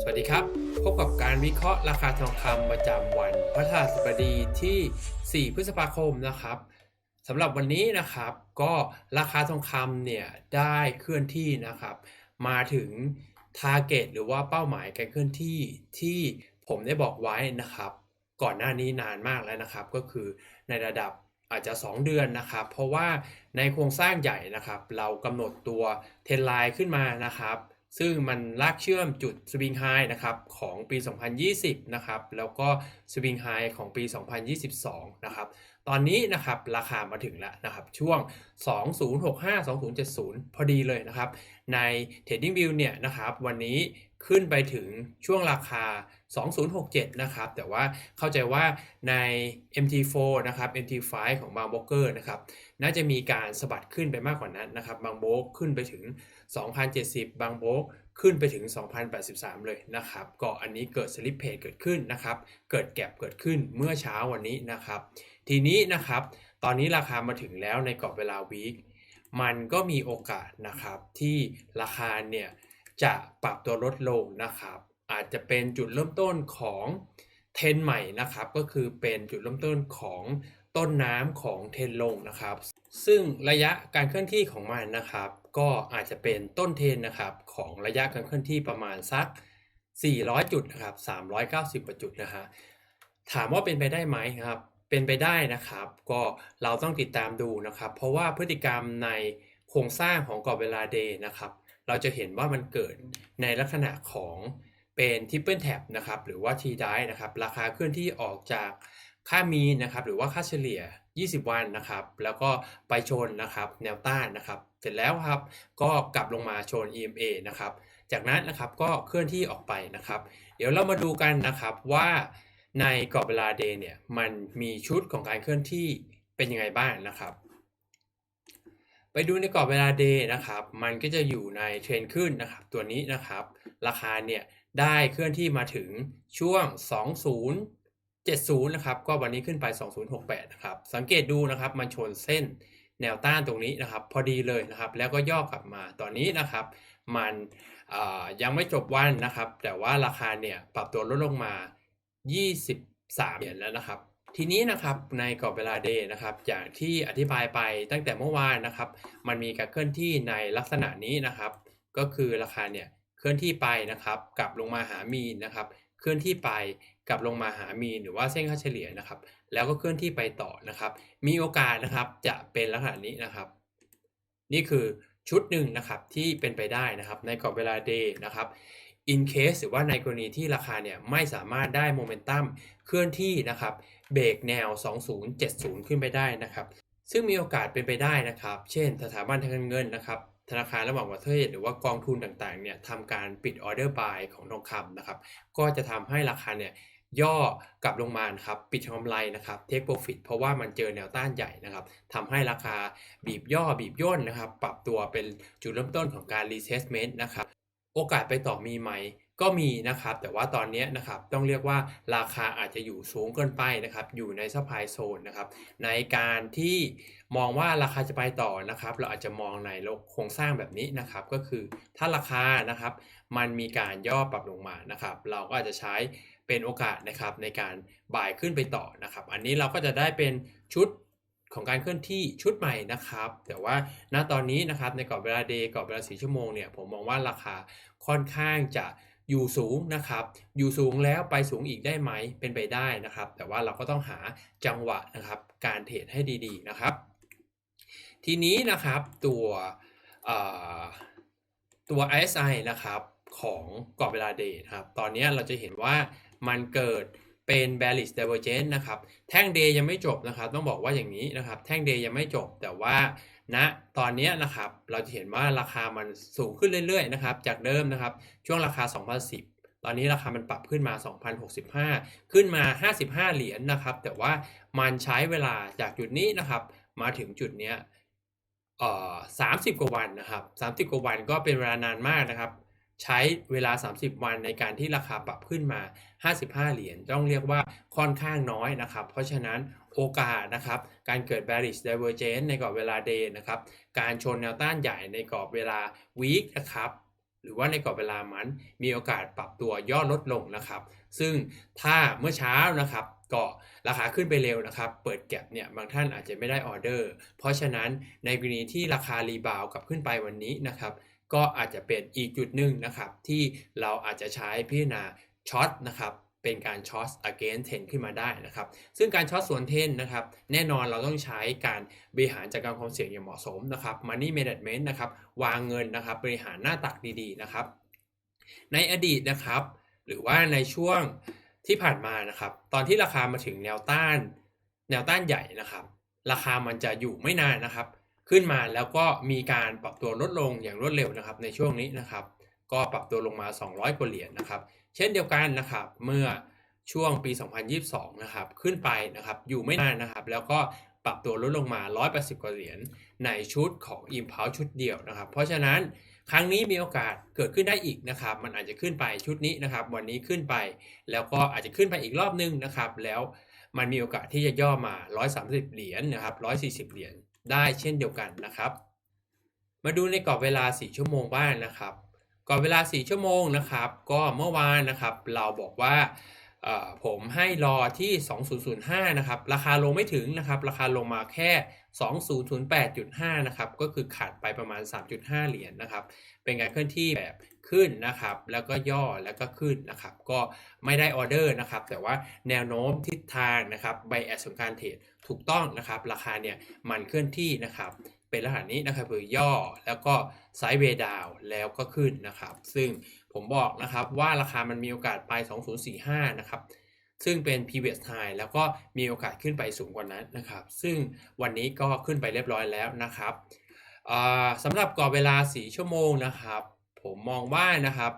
สวัสดีครับ พบกับการวิเคราะห์ราคาทองคำประจำวันพฤหัสบดีที่ 4 พฤษภาคมนะครับสำหรับวันนี้นะครับ ก็ราคาทองคำเนี่ยได้เคลื่อนที่นะครับ มาถึง t a r g e t หรือว่าเป้าหมายการเคลื่อนที่ที่ผมได้บอกไว้นะครับ ก่อนหน้านี้นานมากแล้วนะครับ ก็คือในระดับอาจจะ 2 เดือนนะครับ เพราะว่าในโครงสร้างใหญ่นะครับ เรากำหนดตัวเทรนไลน์ขึ้นมานะครับ ซึ่งมันลากเชื่อมจุดสวิงไฮนะครับของปี 2020 นะครับแล้วก็สวิงไฮของปี 2022 นะครับตอนนี้นะครับราคามาถึงแล้วนะครับช่วง 2065 2070 พอดีเลยนะครับใน Trading View เนี่ยนะครับวันนี้ขึ้นไปถึงช่วงราคา 2067 นะครับ แต่ว่าเข้าใจว่าใน MT4 นะครับ MT5 ของบางโบกเกอร์นะครับน่าจะมีการสะบัดขึ้นไปมากกว่านั้นนะครับ บางโบกขึ้นไปถึง 2,070 บางโบกขึ้นไปถึง 2,083 เลยนะครับ ก็อันนี้เกิดสลิปเพจเกิดขึ้นนะครับ เกิดแก็บเกิดขึ้นเมื่อเช้าวันนี้นะครับ ทีนี้นะครับ ตอนนี้ราคามาถึงแล้วในกรอบเวลาวีคมันก็มีโอกาสนะครับที่ราคาเนี่ยจะปรับตัวลดลงนะครับ อาจจะเป็นจุดเริ่มต้นของเทรนใหม่นะครับ ก็คือเป็นจุดเริ่มต้นของต้นน้ำของเทรนลงนะครับ ซึ่งระยะการเคลื่อนที่ของมันนะครับ ก็อาจจะเป็นต้นเทรนนะครับของระยะการเคลื่อนที่ประมาณสัก 400 จุดนะครับ390กว่าจุดนะฮะถามว่าเป็นไปได้ไหมครับเป็นไปได้นะครับ ก็เราต้องติดตามดูนะครับ เพราะว่าพฤติกรรมในโครงสร้างของกรอบเวลาเดย์นะครับ เราจะเห็นว่ามันเกิดในลักษณะของ เป็นทิปเปิลแท็บนะครับหรือว่าทีไดนะครับราคาเคลื่อนที่ออกจากค่ามีนนะครับหรือว่าค่าเฉลี่ย 20 วันนะครับ แล้วก็ไปชนนะครับแนวต้านนะครับ เสร็จแล้วครับก็กลับลงมาชน EMA นะครับ จากนั้นนะครับก็เคลื่อนที่ออกไปนะครับ เดี๋ยวเรามาดูกันนะครับว่าในกรอบเวลาเดย์เนี่ยมันมีชุดของการเคลื่อนที่เป็นยังไงบ้างนะครับ ไปดูในกรอบเวลาเดย์นะครับ มันก็จะอยู่ในเทรนขึ้นนะครับ ตัวนี้นะครับ ราคาเนี่ย ได้เคลื่อนที่มาถึงช่วง 2070 นะครับ ก็วันนี้ขึ้นไป 2068 นะครับ สังเกตดูนะครับ มันชนเส้นแนวต้านตรงนี้นะครับ พอดีเลยนะครับ แล้วก็ย่อกลับมาตอนนี้นะครับ มันยังไม่จบวันนะครับ แต่ว่าราคาเนี่ยปรับตัวลดลงมา 23 เหรียญแล้วนะครับ ทีนี้นะครับในกรอบเวลาเดย์นะครับ อย่างที่อธิบายไปตั้งแต่เมื่อวานนะครับ มันมีการเคลื่อนที่ในลักษณะนี้นะครับ ก็คือราคาเนี่ย เคลื่อนที่ไปนะครับกลับลงมาหามีนนะครับ เคลื่อนที่ไปกลับลงมาหามีนหรือว่าเส้นค่าเฉลี่ยนะครับ แล้วก็เคลื่อนที่ไปต่อนะครับ มีโอกาสนะครับจะเป็นลักษณะนี้นะครับ นี่คือชุดหนึ่งนะครับที่เป็นไปได้นะครับในกรอบเวลาเดย์นะครับ in case หรือว่าในกรณีที่ราคาเนี่ยไม่สามารถได้โมเมนตัมเคลื่อนที่นะครับเบรกแนว 2070 ขึ้นไปได้นะครับ ซึ่งมีโอกาสเป็นไปได้นะครับ เช่น สถาบันทางการเงินนะครับ ธนาคารระหว่างประเทศหรือว่ากองทุนต่างๆเนี่ยทำการปิดออเดอร์บายของทองคำนะครับ ก็จะทำให้ราคาเนี่ยย่อกลับลงมานครับปิดกำไรนะครับเทคโปรฟิตเพราะว่ามันเจอแนวต้านใหญ่นะครับทำให้ราคาบีบย่อบีบย่นนะครับ ปรับตัวเป็นจุดเริ่มต้นของการรีเทสเมนต์นะครับ โอกาสไปต่อมีไหม ก็มีนะครับ แต่ว่าตอนนี้นะครับต้องเรียกว่าราคาอาจจะอยู่สูงเกินไปนะครับ อยู่ในซัพพลายโซนนะครับ ในการที่มองว่าราคาจะไปต่อนะครับ เราอาจจะมองในโครงสร้างแบบนี้นะครับ ก็คือถ้าราคานะครับ มันมีการย่อปรับลงมานะครับ เราก็อาจจะใช้เป็นโอกาสนะครับในการบ่ายขึ้นไปต่อนะครับ อันนี้เราก็จะได้เป็นชุดของการเคลื่อนที่ชุดใหม่นะครับ แต่ว่าณตอนนี้นะครับในกรอบเวลาเดย์กรอบเวลา4ชั่วโมงเนี่ยผมมองว่าราคาค่อนข้างจะ อยู่สูงนะครับ อยู่สูงแล้วไปสูงอีกได้ไหมเป็นไปได้นะครับ แต่ว่าเราก็ต้องหาจังหวะนะครับการเทรดให้ดีๆนะครับ ทีนี้นะครับตัวตัว RSI นะครับของกรอบเวลาเดย์ครับ ตอนนี้เราจะเห็นว่ามันเกิดเป็น bearish divergence นะครับ แท่ง day ยังไม่จบนะครับ ต้องบอกว่าอย่างนี้นะครับ แท่ง day ยังไม่จบแต่ว่า นะตอนนี้นะครับเราจะเห็นว่าราคามันสูงขึ้นเรื่อยๆนะครับจากเดิมนะครับช่วงราคา 2010 ตอนนี้ราคามันปรับขึ้นมา 2065 ขึ้นมา 55 เหรียญนะครับ แต่ว่ามันใช้เวลาจากจุดนี้นะครับ มาถึงจุดเนี้ยเอ่อ30 กว่าวันนะครับ 30 กว่าวันก็เป็นเวลานานมากนะครับ ใช้เวลา 30 วันในการที่ราคาปรับขึ้นมา 55 เหรียญต้องเรียกว่าค่อนข้างน้อยนะครับ เพราะฉะนั้นโอกาสนะครับการเกิด bearish divergence ในกรอบเวลา day นะครับการชนแนวต้านใหญ่ในกรอบเวลา week นะครับหรือว่าในกรอบเวลามันมีโอกาสปรับตัวย่อลดลงนะครับ ซึ่งถ้าเมื่อเช้านะครับก็ราคาขึ้นไปเร็วนะครับ เปิดแก็บเนี่ยบางท่านอาจจะไม่ได้ออเดอร์ เพราะฉะนั้นในกรณีที่ราคารีบาวกลับขึ้นไปวันนี้นะครับ ก็อาจจะเป็นอีกจุดหนึ่งนะครับที่เราอาจจะใช้พิจารณาช็อตนะครับเป็นการช็อต against 10 ขึ้นมาได้นะครับ ซึ่งการช็อตสวนเทนนะครับ แน่นอนเราต้องใช้การบริหารจัดการความเสี่ยงอย่างเหมาะสมนะครับ money management นะครับ วางเงินนะครับ บริหารหน้าตักดีๆนะครับ ในอดีตนะครับ หรือว่าในช่วงที่ผ่านมานะครับ ตอนที่ราคามาถึงแนวต้าน แนวต้านใหญ่นะครับ ราคามันจะอยู่ไม่นานนะครับ ขึ้นมาแล้วก็มีการปรับตัวลดลงอย่างรวดเร็วนะครับ ในช่วงนี้นะครับ ก็ปรับตัวลงมา 200กว่าเหรียญนะครับ เช่นเดียวกันนะครับเมื่อช่วงปี 2022 นะครับ ขึ้นไปนะครับ อยู่ไม่นานนะครับ แล้วก็ปรับตัวลดลงมา 180 กว่าเหรียญในชุดของ Impulse ชุดเดียวนะครับ เพราะฉะนั้นครั้งนี้มีโอกาสเกิดขึ้นได้อีกนะครับ มันอาจจะขึ้นไปชุดนี้นะครับ วันนี้ขึ้นไป แล้วก็อาจจะขึ้นไปอีกรอบนึงนะครับ แล้วมันมีโอกาสที่จะย่อมา 130 เหรียญนะครับ 140 เหรียญ ได้เช่นเดียวกันนะครับ มาดูในกรอบเวลา 4 ชั่วโมงบ้างนะครับกรอบเวลา 4 ชั่วโมงนะครับ ก็เมื่อวานนะครับ เราบอกว่า ผมให้รอที่ 2005 นะครับ ราคาลงไม่ถึงนะครับ ราคาลงมาแค่ 2008.5 นะครับ ก็คือขาดไปประมาณ 3.5 เหรียญนนะครับ เป็นการเคลื่อนที่แบบขึ้นนะครับ แล้วก็ย่อแล้วก็ขึ้นนะครับ ก็ไม่ได้ออเดอร์นะครับ แต่ว่าแนวโน้มทิศทางนะครับไบแอสของการเทรดถูกต้องนะครับ ราคาเนี่ยมันเคลื่อนที่นะครับ เป็นลักษณะนี้นะครับคือย่อแล้วก็ไซด์เวย์ดาวแล้วก็ขึ้นนะครับ ซึ่งผมบอกนะครับว่าราคามันมีโอกาสไป 2045 นะครับ ซึ่งเป็น previous high แล้วก็มีโอกาสขึ้นไปสูงกว่านั้นนะครับ ซึ่งวันนี้ก็ขึ้นไปเรียบร้อยแล้วนะครับสำหรับกรอบเวลา 4 ชั่วโมงนะครับ ผมมองว่านะครับ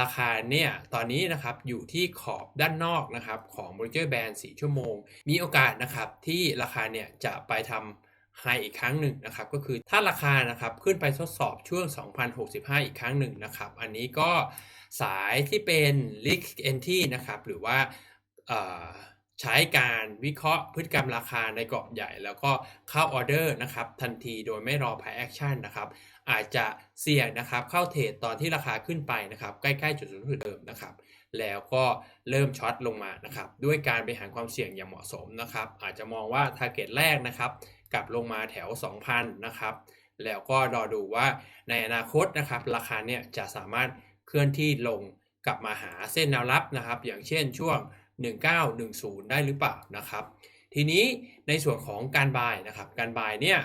ราคาเนี่ยตอนนี้นะครับอยู่ที่ขอบด้านนอกนะครับของ Bollinger Band 4 ชั่วโมง มีโอกาสนะครับที่ราคาเนี่ยจะไปทำ ไฮอีกครั้งหนึ่งนะครับก็คือถ้าราคานะครับขึ้นไปทดสอบช่วง 2,065 อีกครั้งหนึ่งนะครับ อันนี้ก็สายที่เป็น Risk Entry นะครับหรือว่าใช้การวิเคราะห์พฤติกรรมราคาในกรอบใหญ่ แล้วก็เข้าออเดอร์นะครับทันทีโดยไม่รอ price action นะครับอาจจะเสี่ยงนะครับเข้าเทรดตอนที่ราคาขึ้นไปนะครับใกล้ๆจุดสูงสุดเดิมนะครับ แล้วก็เริ่มช็อตลงมานะครับด้วยการบริหารความเสี่ยงอย่างเหมาะสมนะครับอาจจะมองว่า t a r g e t แรกนะครับกลับลงมาแถว 2,000 นะครับ แล้วก็รอดูว่าในอนาคตนะครับราคาเนี่ยจะสามารถเคลื่อนที่ลงกลับมาหาเส้นแนวรับนะครับ อย่างเช่นช่วง 1910 ได้หรือเปล่านะครับ ทีนี้ในส่วนของการบายนะครับ การบายเนี่ย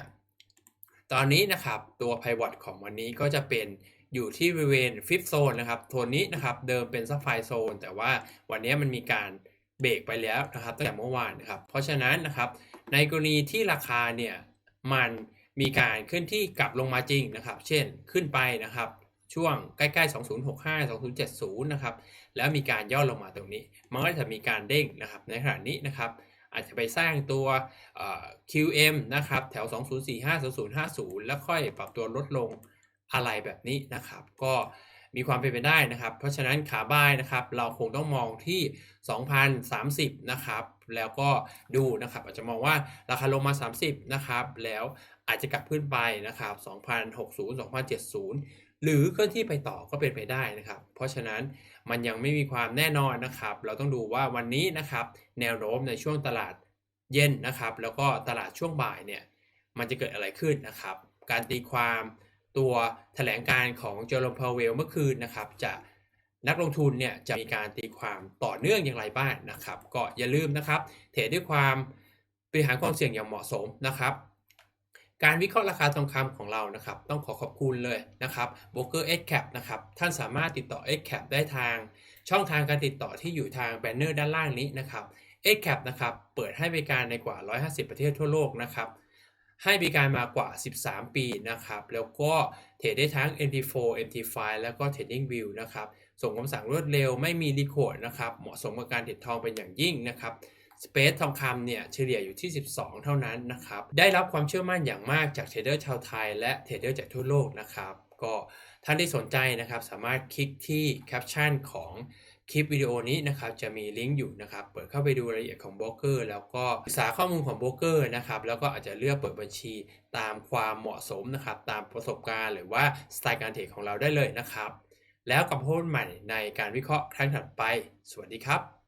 ตอนนี้นะครับตัว pivot ของวันนี้ก็จะเป็น อยู่ที่บริเวณ fifth zone นะครับโทนนี้นะครับเดิมเป็น supply zone แต่ว่าวันนี้มันมีการเบรกไปแล้วนะครับตั้งแต่เมื่อวานนะครับ เพราะฉะนั้นนะครับ ในกรณีที่ราคาเนี่ยมันมีการเคลื่อนที่กลับลงมาจริงนะครับ เช่นขึ้นไปนะครับช่วงใกล้ๆ 2065 2070 นะครับ แล้วมีการย่อลงมาตรงนี้ มันก็จะมีการเด้งนะครับ ในขณะนี้นะครับ อาจจะไปสร้างตัว QM นะครับ แถว 2045 2050 แล้วค่อยปรับตัวลดลง อะไรแบบนี้นะครับ ก็มีความเป็นไปได้นะครับ เพราะฉะนั้นขาบายนะครับ เราคงต้องมองที่ 2,030 นะครับ แล้วก็ดูนะครับ อาจจะมองว่าราคาลงมา 30 นะครับ แล้วอาจจะกลับขึ้นไปนะครับ2,060 2,070 หรือเคลื่อนที่ไปต่อก็เป็นไปได้นะครับ เพราะฉะนั้นมันยังไม่มีความแน่นอนนะครับ เราต้องดูว่าวันนี้นะครับ แนวโน้มในช่วงตลาดเย็นนะครับ แล้วก็ตลาดช่วงบ่ายเนี่ยมันจะเกิดอะไรขึ้นนะครับ การตีความ ตัวแถลงการของเจอร์มพาวเวลเมื่อคืนนะครับ จะนักลงทุนเนี่ยจะมีการตีความต่อเนื่องอย่างไรบ้างนะครับ ก็อย่าลืมนะครับ เทรดด้วยความบริหารความเสี่ยงอย่างเหมาะสมนะครับการวิเคราะห์ราคาทองคำของเรานะครับ ต้องขอขอบคุณเลยนะครับ b r o k e r x cap นะครับ ท่านสามารถติดต่อ x cap ได้ทางช่องทางการติดต่อที่อยู่ทางแบนเนอร์ด้านล่างนี้นะครับ x cap นะครับ เปิดให้บริการในกว่า 150 ประเทศทั่วโลกนะครับ ให้บริการมากว่า 13 ปีนะครับ แล้วก็เทรดได้ทั้ง MT4 MT5 แล้วก็ Trading View นะครับ ส่งคำสั่งรวดเร็วไม่มีรีโคดนะครับ เหมาะสมกับการเทรดทองเป็นอย่างยิ่งนะครับสเปซทองคำเนี่ยเฉลี่ยอยู่ที่ 12 เท่านั้นนะครับ ได้รับความเชื่อมั่นอย่างมากจากเทรดเดอร์ชาวไทย และเทรดเดอร์จากทั่วโลกนะครับ ก็ท่านที่สนใจนะครับสามารถคลิกที่แคปชั่นของ คลิปวิดีโอนี้นะครับจะมีลิงก์อยู่นะครับ เปิดเข้าไปดูรายละเอียดของโบรกเกอร์แล้วก็ศึกษาข้อมูลของโบรกเกอร์นะครับแล้วก็อาจจะเลือกเปิดบัญชีตามความเหมาะสมนะครับตามประสบการณ์หรือว่าสไตล์การเทรดของเราได้เลยนะครับ แล้วกลับพบกันใหม่ในการวิเคราะห์ครั้งถัดไป สวัสดีครับ